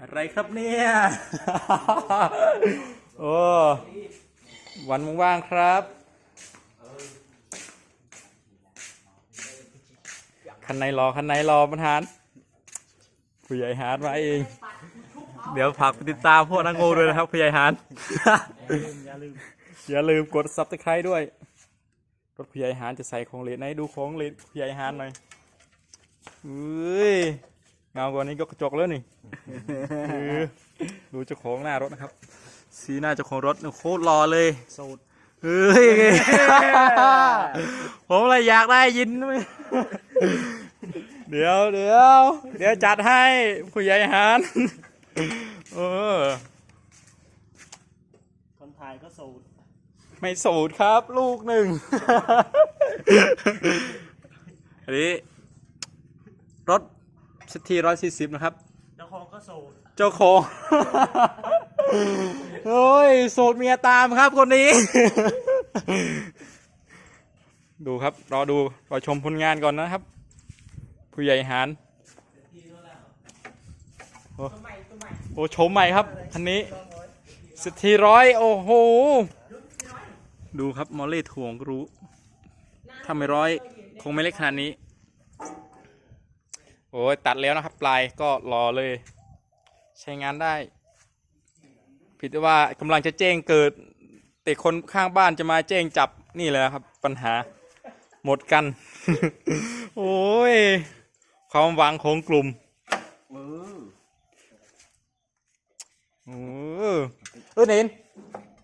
อะไรครับเนี่ย โอ้วันว่างๆครับ คันในรอคันในรอประธานผู้ใหญ่ฮาร์ดมาเอง เดี๋ยวฝากติดตามพวกนักงูด้วยนะครับผู้ใหญ่ฮาร์ดอย่าลืมอย่าลืมกดซับสไครต์ด้วยรถผู้ใหญ่ฮานจะใส่ของเลนให้ดูของเลนผู้ใหญ่ฮานหน่อยอุ้ย งากว่านี้ก็กระจกแล้วนี่เออดูเจ้าของหน้ารถนะครับ สีหน้าเจ้าของรถเนี่ยโคตรรอเลยสูตรเฮ้ยผมเลยอยากได้ยินไหมเดี๋ยวเดี๋ยวเดี๋ยวจัดให้ผู้ใหญ่ฮานเออคนถ่ายก็สูตรไม่สูตรครับ ลูกหนึ่งอันนี้รถ สทีร้อยสี่สิบนะครับ เจ้าของก็สูตรเจ้าของโอ้ยโสดเมียตามครับคนนี้ ดูครับ รอดู รอชมผลงานก่อนนะครับ ผู้ใหญ่หารโอ้โอ้ชมใหม่ครับคันนี้สทีร้อยโอ้โห ดูครับมอลเล่ถ่วงก็รู้ถ้าไม่ร้อย คงไม่เล็กขนาดนี้ โอ้ยตัดแล้วนะครับ ปลายก็รอเลย ใช้งานได้ ผิดที่ว่ากำลังจะแจ้งเกิด แต่คนข้างบ้านจะมาแจ้งจับนี่แหละครับ ปัญหาหมดกัน โอ้ยความหวังของกลุ่มเออเออเนิน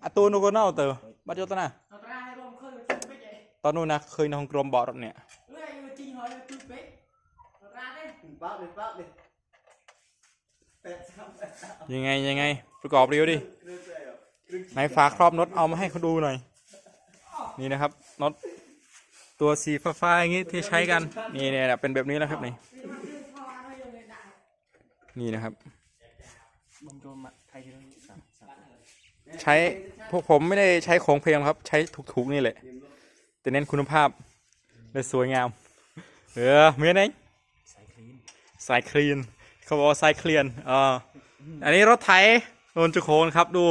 อะตูนูก็เน่าเตอบัดยศตนะเอาตราให้รวมเคยมาจุดไปเจ๊ตอนนู้นนะเคยในห้องกรมบอกรถเนี่ยเอ้ยอยู่จริงเหรออยู่จุดไปเอาตราเนี่ย ปั๊บเลยปั๊บเลยแปดสามแปดสาม ยังไงยังไง ประกอบเรียวดิเรื่อยๆแบบไหนฝาครอบน็อตเอามาให้เขาดูหน่อย นี่นะครับน็อตตัวสีฟ้าๆอย่างงี้ที่ใช้กัน นี่เนี่ยเป็นแบบนี้แล้วครับนี่นี่มันคือพอให้ยังไงได้นี่นะครับมันโดนมาไทยที่นี่สามสามใช้พวกผมไม่ได้ใช้ของเพลงครับ ใช้ถูกๆนี่แหละแต่เน้นคุณภาพและสวยงาม เออเมียนเองสายคลีนสายคลีน เขาบอกว่าสายเคลียนอ่า อันนี้รถไถโดนจุโคนครับ ดู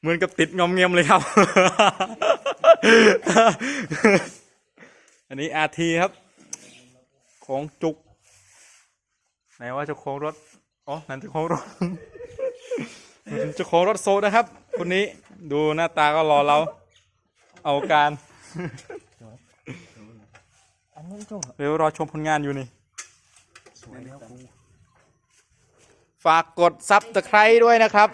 เหมือนกับติดงอมเงียมเลยครับ อันนี้อาทีครับ ของจุก ไหนว่าจ้าของรถ อ๋อ นั่นจ้าของรถจ้าของรถโซนะครับคนนี้ดูหน้าตาก็รอเรา เอาการเดี๋ยวรอชมผลงานอยู่นี่ ฝากกดซับตะไคร้ด้วยนะครับ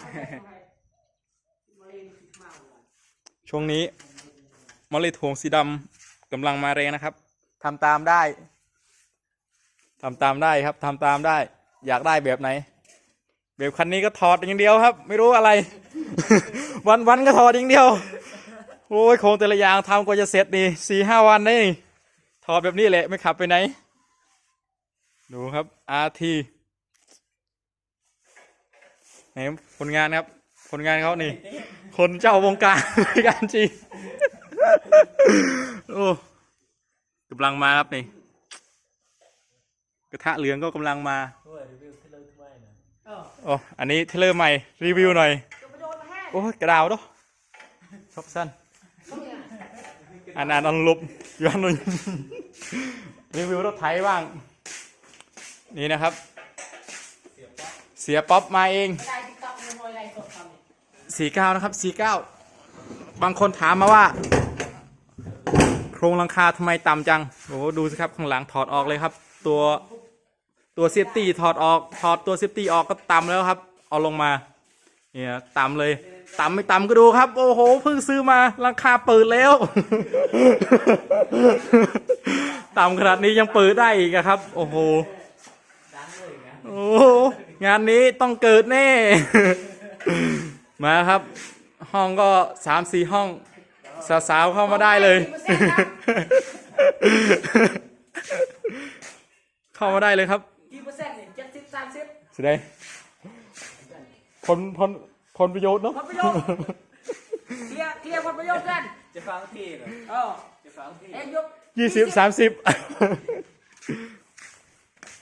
ช่วงนี้มอลลี่ทวงสีดำกำลังมาแรงนะครับทำตามได้ทำตามได้ครับทำตามได้ อยากได้แบบไหน แบบคันนี้ก็ถอดอย่างเดียวครับ ไม่รู้อะไร วันวันก็ถอดอย่างเดียวโอ้ยโครงแต่ละอย่างทำกว่าจะเสร็จนี่สี่ห้าวันนี่ถอดแบบนี้แหละไม่ขับไปไหน ดูครับ RT ไหนผลงานครับ ผลงานเขานี่ คนเจ้าวงการการจีนโอ้กำลังมาครับนี่ กระทะเหลืองก็กำลังมาด้วยรีวิวที่เลยทำไมนะเออโอ้อันนี้เทเลอร์ใหม่ รีวิวหน่อยจะไปโดนมาแห้งโอ้ยกระดาวด้วยชอบสั้นอ่านอ่านอันลบย้อนหนึ่งรีวิวรถไถบ้าง นี่นะครับ เสียป๊อปมาเอง สี่เก้านะครับสี่เก้าบางคนถามมาว่า โครงหลังคาทำไมต่ำจังโอ้โหดูสิครับข้างหลังถอดออกเลยครับ ตัวตัวเซฟตี้ถอดออกถอดตัวเซฟตี้ออกก็ต่ำแล้วครับ เอาลงมาเนี่ยต่ำเลยต่ำไม่ต่ำก็ดูครับ โอ้โหเพิ่งซื้อมาหลังคาเปิดแล้ว ต่ำขนาดนี้ยังเปิดได้อีกครับ โอ้โหโอ้งานนี้ต้องเกิดแน่ มาครับ ห้องก็สามสี่ห้อง สาวๆเข้ามาได้เลย เข้ามาได้เลยครับกี่เปอร์เซ็นต์เนี่ยเจ็ดสิบสามสิบสุดยผลผลผลประโยชน์เนาะผลประโยชน์เคลียร์เคลียร์ผลประโยชน์กันจะฟังพี่เหรอเออจะฟังพี่เอ็งยกยี่สิบสามสิบ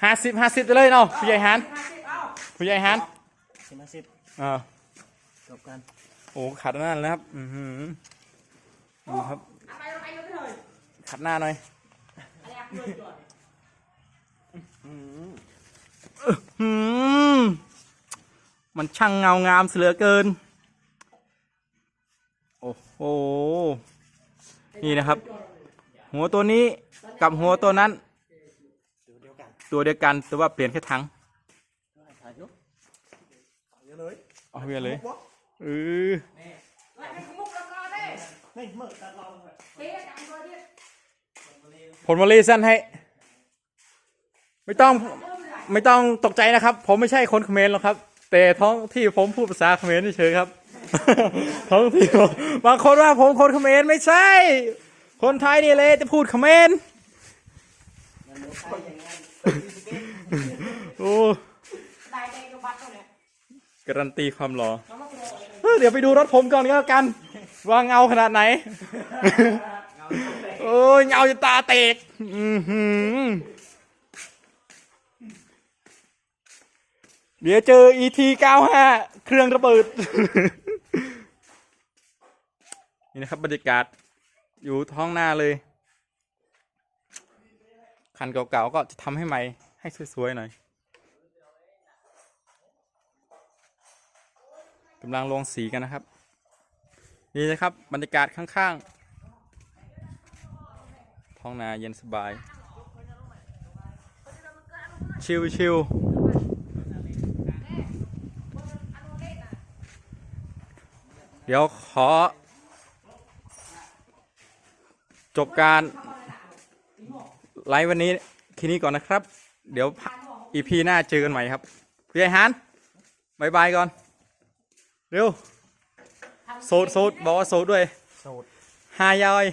ห้าสิบห้าสิบไปเลยเนาะผู้ใหญ่ฮันห้าสิบเอาผู้ใหญ่ฮันสิบห้าสิบอ่า จบกัน โอ้ขัดหน้าแล้วครับ อือหือดูครับ อะไรอะไรก็ไม่เลยขัดหน้าหน่อย อะไรอะเพื่อนก่อนอืมหืมมันช่างเงางามเสือเกิน โอ้โห นี่นะครับ หัวตัวนี้กับหัวตัวนั้นดูเดียวกันตัวเดียวกัน แต่ว่าเปลี่ยนแค่ถังถ่ายยุบเอาเยอะเลย เอาเวียเลยมุกวะเอออะไรเป็นมุกแล้วก็ได้นี่เมื่อตัดเราเลยเตะจังตัวเดียวผลวอลเลย์สั้นให้ ไม่ต้องเริ่มเลยไม่ต้องตกใจนะครับ ผมไม่ใช่คนเขมรหรอกครับ แต่ท้องที่ผมพูดภาษาเขมรเฉยๆครับ ท้องที่ผมบางคนว่าผมคนเขมรไม่ใช่ คนไทยนี่เลยจะพูดเขมรมันไม่ใช่อย่างนั้นโอ้ได้ได้ยกบัตรตัวเนี่ยการันตีความหล่อน้องมาโปร เลยเออเดี๋ยวไปดูรถผมก่อนก็แล้วกัน ว่าเงาขนาดไหน โอ้ยเงาจะตาเตกอื้อหือเดี๋ยวเจอ ET 95 เครื่องระเบิด นี่นะครับบรรยากาศ อยู่ท้องหน้าเลย คันเก่าๆก็จะทำให้ใหม่ ให้สวยๆหน่อย กำลังลงสีกันนะครับ นี่นะครับบรรยากาศข้างๆ ท้องนาเย็นสบาย ชิวชิวเดี๋ยวขอ จบการไลฟ์วันนี้ทีนี้ก่อนนะครับ เดี๋ยวอีพีหน้าเจอกันใหม่ครับพี่ไอฮันบายบายก่อน เร็วโสดโสดบอกว่าโสดด้วยโสดฮายอย